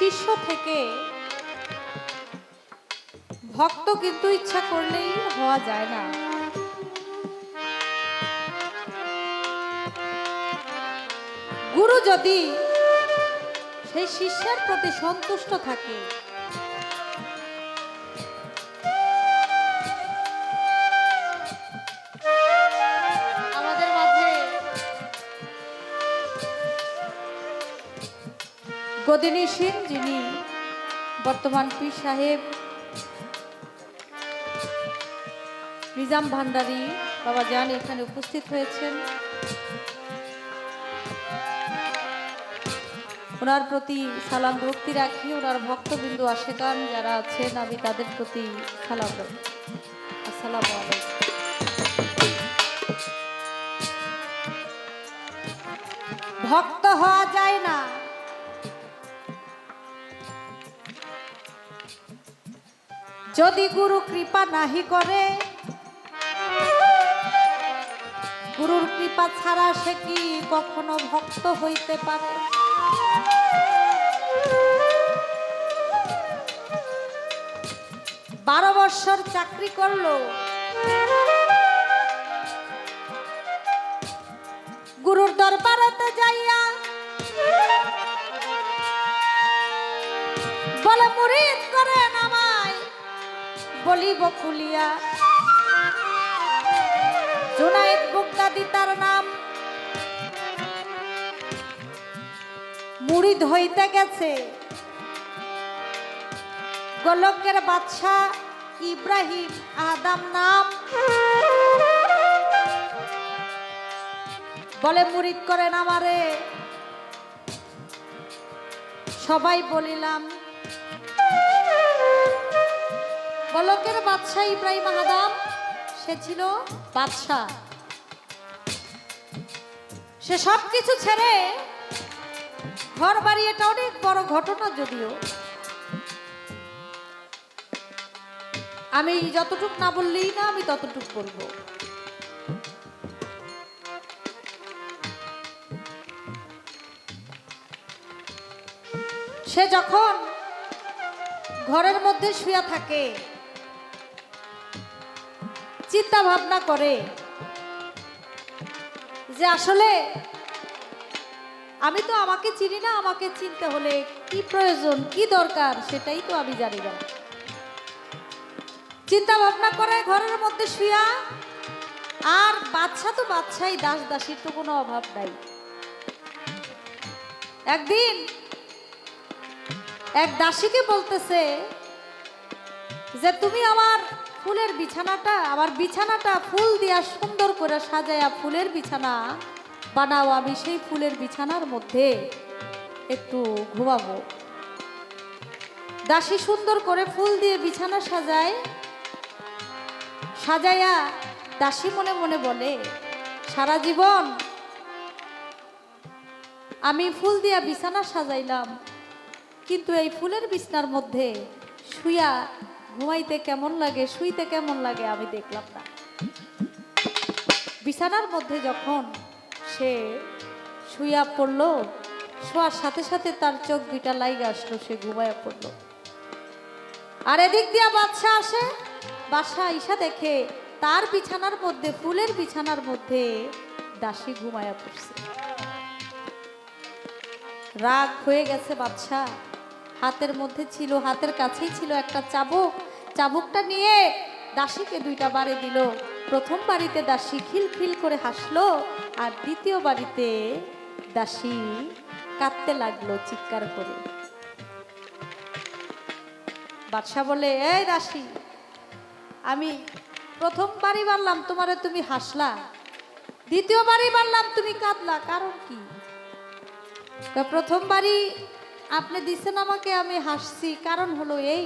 শিষ্য থেকে ভক্ত কিন্তু ইচ্ছা করলেই হওয়া যায় না। গুরু যদি সেই শিষ্যের প্রতি সন্তুষ্ট থাকে গদিনী সিং যিনি বর্তমান পীর সাহেব নিজাম ভান্ডারী বাবা যান এখানে উপস্থিত হয়েছেন। ওনার প্রতি সালাম, ভক্তি রাখি, ওনার ভক্তবিন্দু আশেকান যারা আছেন, আমি তাদের প্রতি সালাম রাখি। ভক্ত হওয়া যায় না। যদি গুরু কৃপা নাহি করে, গুরুর কৃপা ছাড়া সে কি কখনো ভক্ত হইতে পারে? বারো বৎসর চাকরি করল, গুরুর দরবারেতে যাইয়া বলে, মুরিদ করে নামাই বলিব খুলিয়া। জুনাইদ বুগদাদি তার নাম। মুরিদ হইতে গেছে। গোলকের বাদশাহ ইব্রাহিম আদাম নাম। বলে মুরিদ করেন আমারে। সবাই বলিলাম গোলকের বাদশাহ ইব্রাহিম আদাম, সে ছিল বাদশাহ। সে সব কিছু ছেড়ে ঘর বাড়ি, এটা অনেক বড় ঘটনা যদিও। আমি যতটুক না বললেই না, আমি ততটুক বলব। সে যখন ঘরের মধ্যে শুয়ে থাকে চিন্তা ভাবনা করে যে আসলে আমি তো আমাকে চিনি না, আমাকে চিনতে হলে কি প্রয়োজন, কি দরকার সেটাই তো আমি জানি না। চিন্তা ভাবনা করে ঘরের মধ্যে শুয়া, আর বাচ্চা তো বাচ্চাই, দাস দাসীর তো কোনো অভাব নাই। একদিন এক দাসীকে বলতেছে যে, তুমি আমার ফুলের বিছানাটা আমার বিছানাটা ফুল দিয়া সুন্দর করে সাজায়া ফুলের বিছানা। বানাও আমি সেই ফুলের বিছানার মধ্যে। একটু ঘুমাবো। দাসী সুন্দর করে ফুল দিয়ে বিছানা সাজায়। সাজাইয়া দাসী মনে মনে বলে, সারা জীবন আমি ফুল দিয়া বিছানা সাজাইলাম, কিন্তু এই ফুলের বিছনার মধ্যে শুয়া ঘুমাইতে কেমন লাগে, শুইতে কেমন লাগে আমি দেখলাম না। বিছানার মধ্যে যখন সে শুইয়া পড়ল, শোয়ার সাথে সাথে তার চোখ দুইটা লাইগে আসলো, সে ঘুমাইয়া পড়ল। আর এদিক দিয়া বাদশা আসে বাসা ঈশা দেখে তার বিছানার মধ্যে, ফুলের বিছানার মধ্যে দাসী ঘুমায়া পড়ছে। রাগ হয়ে গেছে বাদশা হাতের মধ্যে ছিল, হাতের কাছেই ছিল একটা চাবুক। চাবুকটা নিয়ে দাসীকে দুইটা বাড়ি দিল। প্রথম বাড়িতে দাসী খিলখিল করে হাসলো আর দ্বিতীয় বাড়িতে দাসী কাঁদতে লাগল চিৎকার করে। বাদশা বলে, এই দাসী, আমি প্রথম বাড়ি তোমারে তুমি হাসলা। দ্বিতীয় বাড়ি বানলাম তুমি কাঁদলা, কারণ কি? প্রথম বাড়ি আপনি দিছেন আমাকে, আমি হাসছি। কারণ হলো এই,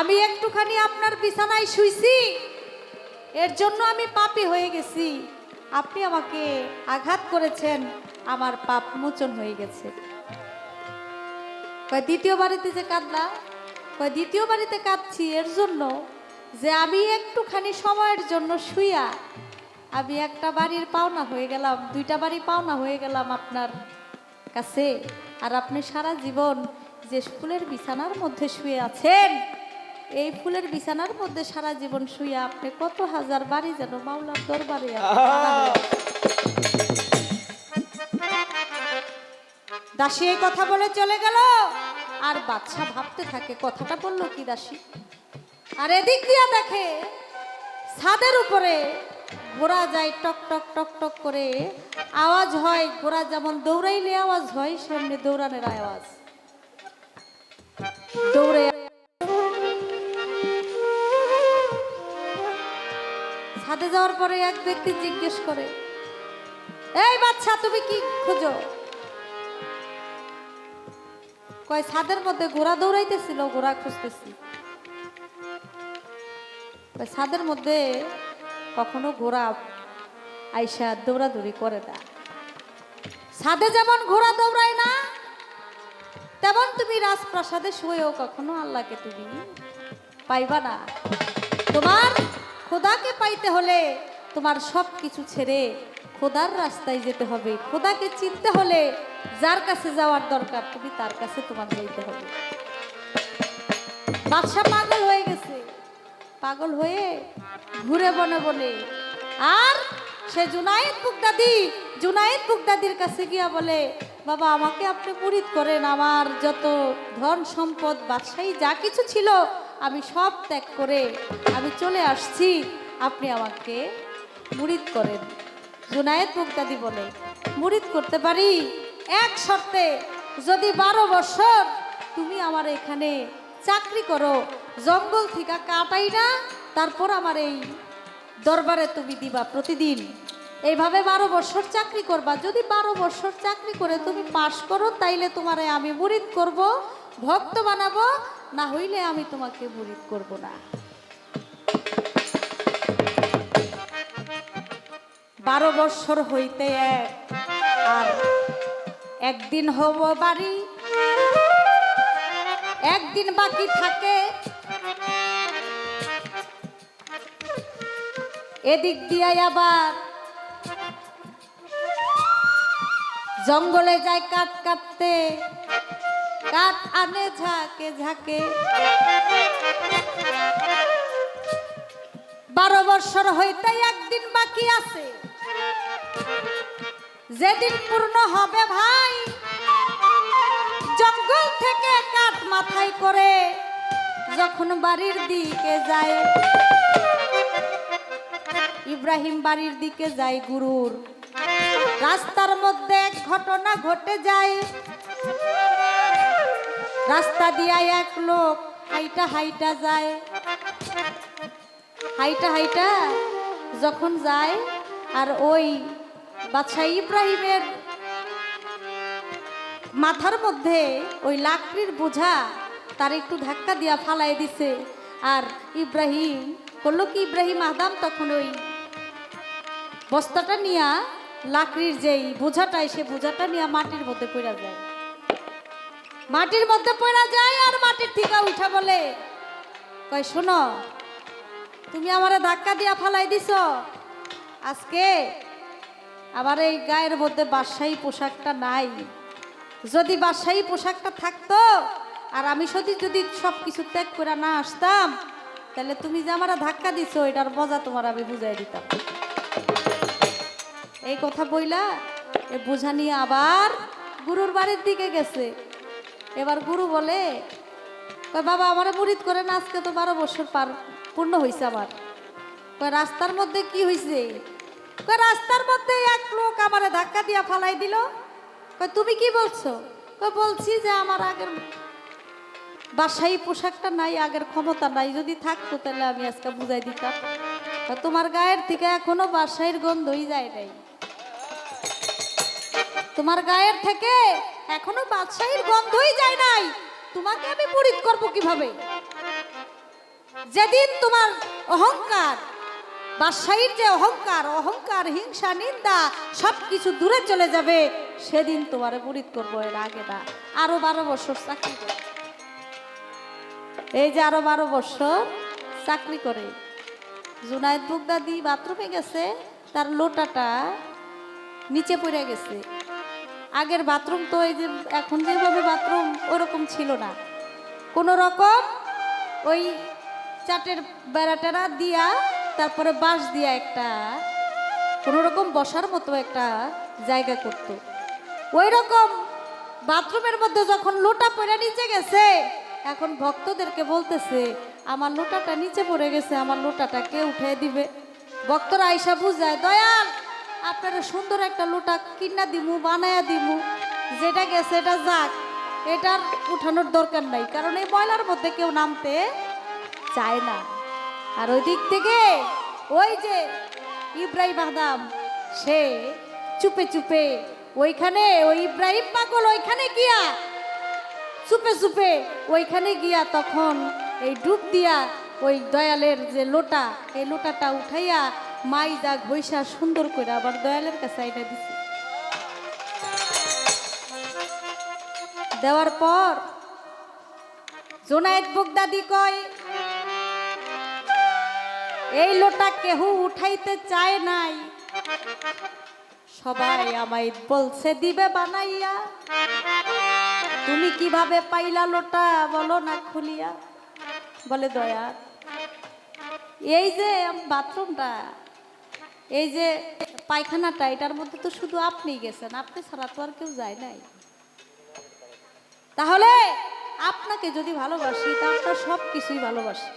আমি একটুখানি আপনার বিছানায় শুইছি, এর জন্য আমি পাপী হয়ে গেছি। আপনি আমাকে আঘাত করেছেন, আমার পাপ মোচন হয়ে গেছে। দ্বিতীয় বাড়িতে যে কাঁদলা দ্বিতীয় বাড়িতে কাঁদছি, এর জন্য যে আমি একটুখানি সময়ের জন্য শুইয়া, আমি একটা বাড়ির পাওনা হয়ে গেলাম, দুইটা বাড়ি পাওনা হয়ে গেলাম আপনার কাছে। আর আপনি সারা জীবন যে ফুলের বিছানার মধ্যে শুয়ে আছেন, এই ফুলের বিছানার মধ্যে সারা জীবন শুয়ে আপনি কত হাজার বাড়ি যেন মাওলার দরবারে। দাসী এই কথা বলে চলে গেল। আর বাচ্চা ভাবতে থাকে, কথাটা বলল কি দাসী? আর এদিক দিয়া দেখে, ছাদের উপরে ঘোড়া যায়, টক টক টক টক করে। আওয়াজ হয়, ঘোড়া যেমন দৌড়াইলে আওয়াজ হয়, সেমনি দৌড়ানোর আওয়াজ। দৌড়ে ছাদে যাওয়ার পরে এক ব্যক্তি জিজ্ঞেস করে, এই বাচ্চা, তুমি কি খোঁজো? কয়, ছাদের মধ্যে ঘোড়া দৌড়াইতেছিল, ঘোড়া খুঁজতেছি। ছাদের মধ্যে কখনো ঘোড়া আইসা দৌড়াদৌড়ি করে না। ছাদে যেমন ঘোড়া দৌড়ায় না, তেমন তুমি রাজপ্রাসাদে শুয়েও কখনো আল্লাহকে তুমি পাইবা না। তোমার খোদাকে পাইতে হলে তোমার সব কিছু ছেড়ে খোদার রাস্তায় যেতে হবে। খোদাকে চিনতে হলে যার কাছে যাওয়ার দরকার, তুমি তার কাছে তোমার যাইতে হবে। বাদশাহ পাগল হয়ে পাগল হয়ে ঘুরে বনে বনে আর? সে জুনাইদ বুকদাদি জুনাইদ বুকদাদির কাছে গিয়া বলে, বাবা, আমাকে আপনি মুরিদ করেন। আমার যত ধন সম্পদ, বাদশাহী যা কিছু ছিল, আমি সব ত্যাগ করে আমি চলে আসছি। আপনি আমাকে মুরিদ করেন। জুনায়েদ মুক্তাদি বলে মুরিদ করতে পারি? এক শর্তে, যদি বারো বছর তুমি আমার এখানে চাকরি করো জঙ্গল থেকে কাটাই না, তারপর আমার এই দরবারে তুমি দিবা প্রতিদিন। এইভাবে বারো বছর চাকরি করবা। যদি বারো বছর চাকরি করে তুমি পাশ করো, তাইলে তোমারে আমি মুরিদ করব, ভক্ত বানাবো, না হইলে আমি তোমাকে মুরিদ করব না। বারো বছর হইতে এক, আর একদিন হব বাড়ি। একদিন বাকি থাকে এদিক দিয়ে আবার। জঙ্গলে যায় কাঠ কাটতে কাঠ আনে ঝাঁকে ঝাঁকে। বারো বছর হইতে একদিন বাকি আছে। যেদিন পূর্ণ হবে ভাই, জঙ্গল থেকে কাঠ মাথায় করে, যখন বাড়ির দিকে যায়। ইব্রাহিম বাড়ির দিকে যায় গুরুর। রাস্তার মধ্যে এক ঘটনা ঘটে যায়। রাস্তা দিয়া এক লোক হাইটা হাইটা যায়। হাইটা হাইটা যখন যায়, আর ওই বাদশাহ ইব্রাহিমের মাথার মধ্যে ওই লাকড়ির বোঝা তার একটু ধাক্কা দিয়া ফালাই দিছে। আর ইব্রাহিম করল কি ইব্রাহিম, আদাম তখন ওই বস্তাটা নিয়া লাকড়ির যেই বোঝাটা, সে বোঝাটা নিয়ে মাটির মধ্যে পড়া যায়। মাটির মধ্যে পড়া যায় আর মাটির থেকে উঠা বলে। কয়, শোনো, তুমি আমারে ধাক্কা দিয়া ফালাই দিছ। আজকে আমার এই গায়ের মধ্যে বাদশাহী পোশাকটা নাই। যদি বাদশাহী পোশাকটা থাকতো আর আমি যদি যদি সব কিছু ত্যাগ করে না আসতাম, তাহলে তুমি যে আমার ধাক্কা দিছো, এটার মজা তোমার আমি বুঝাই দিতাম। এই কথা বইলা এ বোঝা নিয়ে আবার গুরুর বাড়ির দিকে গেছে। এবার গুরু বলে বাবা, আমারে করে না, আজকে তো বারো বছর পার, পূর্ণ হয়েছে আমার। কয়, রাস্তার মধ্যে কি হয়েছে কয়, রাস্তার মধ্যে এক লোক আমারে ধাক্কা দিয়া ফালাই দিল। কয়, তুমি কি বলছো? কয়, বলছি যে আমার আগের বাসায় পোশাকটা নাই, আগের ক্ষমতা নাই, যদি থাকতো তাহলে আমি আজকে বুঝাই দিতাম। তোমার গায়ের থেকে এখনও বাসাইয়ের গন্ধই যায় নাই। তোমার গায়ের থেকে এখনও বাদশাহীর গন্ধই যায় নাই। তোমাকে আমি পরিত করব কীভাবে? যেদিন তোমার অহংকার, বাদশাহীর যে অহংকার অহংকার, হিংসা, নিন্দা সব কিছু দূরে চলে যাবে, সেদিন তোমারে পরিত করব এর আগে না। আরও বারো বছর চাকরি করে। এই যে আরও বারো বছর চাকরি করে। জুনায়দ বুগদাদি বাথরুমে গেছে, তার লোটাটা নিচে পড়ে গেছে। আগের বাথরুম তো এই যে এখন যেভাবে বাথরুম, ওরকম ছিল না। কোনো রকম ওই চাটের বেড়া টেরা দিয়া, তারপরে বাঁশ দিয়া একটা, কোনো রকম বসার মতো একটা জায়গা করত। ওই রকম বাথরুমের মধ্যে যখন লোটা পড়ে নিচে গেছে, এখন ভক্তদেরকে বলতেছে, আমার লোটাটা নিচে পড়ে গেছে, আমার লোটাটা কে উঠে দিবে। ভক্তরা আইসা বুঝায়, দয়াল আপনারা সুন্দর একটা লোটা কিনা দিমু, বানায়া দিমু, যেটা গেছে এটা যাক। এটার উঠানোর দরকার নাই, কারণ এই ময়লার মধ্যে কেউ নামতে চায় না। আর ওই দিক থেকে ওই যে ইব্রাহিম আহদাম সে চুপে চুপে ওইখানে, ওই ইব্রাহিম পাগল ওইখানে গিয়া, চুপে চুপে ওইখানে গিয়া তখন এই ডুব দিয়া ওই দয়ালের যে লোটা, এই লোটাটা উঠাইয়া মাইদা ঘইসা সুন্দর করে আবার দয়ালের কাছে আইনা দিছে। দেওয়ার পর জোনায়েদ বুগদাদি কয়, এই লোটা কেহ উঠাইতে চায় নাই। সবাই আমায় বলছে, দিবে বানাইয়া। তুমি কীভাবে পাইলা লোটা, বলো না খুলিয়া। বলে দয়া এই যে বাথরুমটা এই যে পায়খানাটা, এটার মধ্যে তো শুধু আপনি গেছেন, আপনি ছাড়া তো আর কেউ যায় নাই। তাহলে আপনাকে যদি ভালোবাসি, তা আপনার সব কিছুই ভালোবাসি।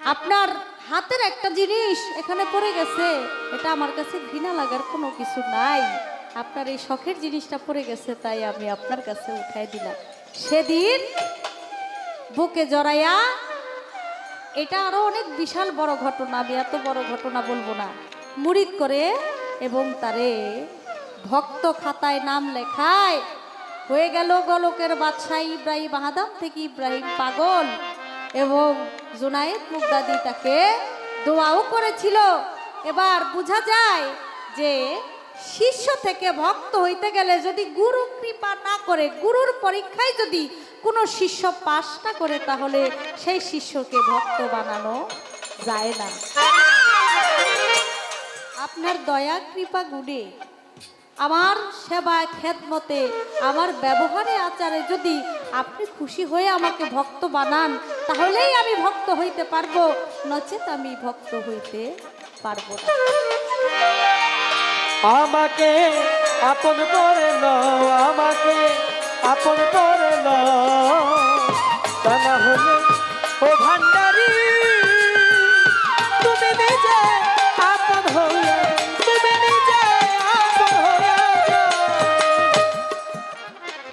আপনার হাতের একটা জিনিস এখানে পড়ে গেছে, এটা আমার কাছে ঘৃণা লাগার কোনো কিছু নাই। আপনার এই শখের জিনিসটা পড়ে গেছে, তাই আমি আপনার কাছে উঠাই দিলাম। সেদিন বুকে জড়াইয়া এটা আরও অনেক বিশাল বড় ঘটনা, আমি এত বড় ঘটনা বলব না। মুরিদ করে এবং তারে ভক্ত খাতায় নাম লেখায়, হয়ে গেল গলকের বাদশাহ ইব্রাহিম আহাদাম থেকে ইব্রাহিম পাগল এবং জোনায়েদ মুগদাদি তাকে দোয়াও করেছিল। এবার বোঝা যায় যে শিষ্য থেকে ভক্ত হইতে গেলে যদি গুরু কৃপা না করে, গুরুর পরীক্ষায় যদি কোনো শিষ্য পাশ না করে তাহলে সেই শিষ্যকে ভক্ত বানানো যায় না। আপনার দয়া, কৃপা, গুণে আমার সেবা, খেদমতে, আমার ব্যবহারে, আচারে যদি আপনি খুশি হয়ে আমাকে ভক্ত বানান, তাহলেই আমি ভক্ত হইতে পারব, নচেত আমি ভক্ত হইতে পারব আমাকে আপন করে নাও, আমাকে আপন করে নাও। তা না হলে ও ভান্ডার